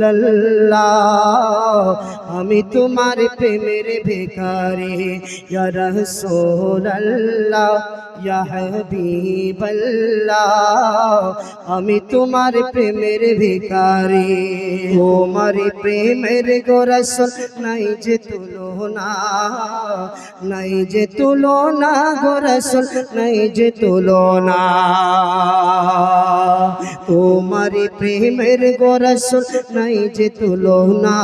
রসোল্লাহ আমি তোমার প্রেমের ভিকারি রসোল্লাহ ইয়া হাবিবাল্লাহ। আমি তোমার প্রেমের ভিকারি তোমার প্রেমের গোরসল নাই যে তুলনা, নাই যে তুলনা গোরসল নাই যে তুলনা। তোমার প্রেমের গোরসল নাই যে তুলনা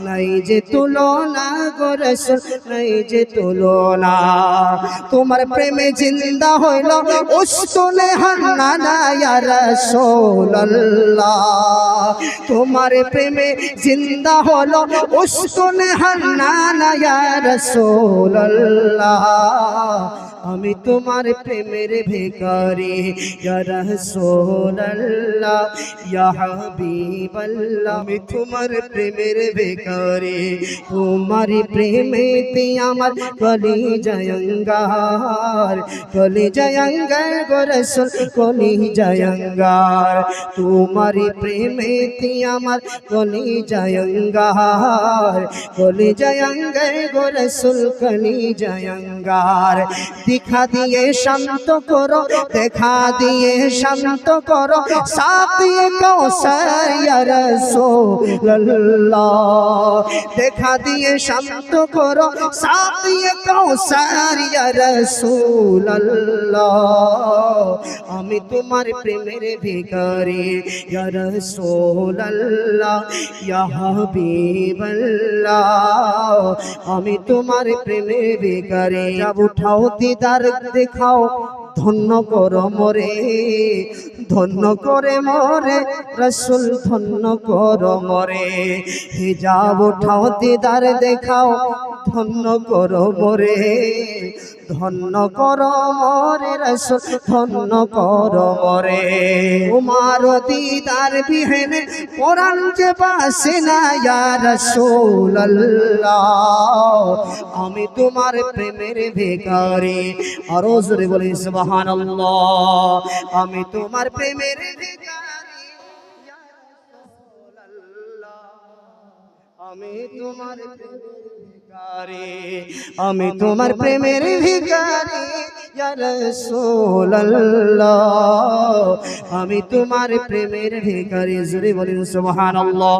নাই যে তুলনা গোরসল নাই যে তুলনা তোমার প্রেমে জিন্দা হইল উস্তনে হান্না রাসূলুল্লাহ। তোমার প্রেমে জিন্দা হলো উস্তনে হান্না রাসূলুল্লাহ। আমি তোমার প্রেমের ভিখারি, ইয়া রাসূলুল্লাহ, ইয়া হাবিবাল্লাহ আমি তোমার প্রেমের ভিখারি তোমার প্রেমেতে আমার কলি জয়ঙ্গার কলি জয়ঙ্গার গো রসুল কলি জয়ঙ্গার তোমার প্রেমেতে আমার কলি জয়ঙ্গার কলি জয়ঙ্গার গো রসুল কলি জয়ঙ্গার দেখা দিয়ে শান্ত করো দেখা দিয়ে শান্ত করো সাথিয়ে কৌশল ইয়া রাসূলুল্লাহ দেখা দিয়ে শান্ত করো সাথিয়ে কৌশল ইয়া রাসূলুল্লাহ আমি তোমার প্রেমের ভিখারি ইয়া রাসূলুল্লাহ ইয়া হাবিবাল্লাহ আমি তোমার প্রেমের ভিখারি যাব উঠাও দিদার দেখাও ধন্য কর মরে ধন্য করে মরে রসুল ধন্য কর মরে। হিজাব উঠাও দিদার দেখাও ধন্য কর মরে, ধন্য কর মরে রসুল, ধন্য কর মরে। উমার দিদার বিহেনে কোরআন যে বাসে না রাসূলুল্লাহ। আমি তোমার প্রেমের ভিখারি। আরও জোরে বলি, সুবহানাল্লাহ। আমি তোমার প্রেমের আমি তোমার প্রেমের ভিখারি। আমি তোমার প্রেমের ভিকারি আমি তোমার প্রেমের ভিখারি। বলি বলেন সুবহানাল্লাহ।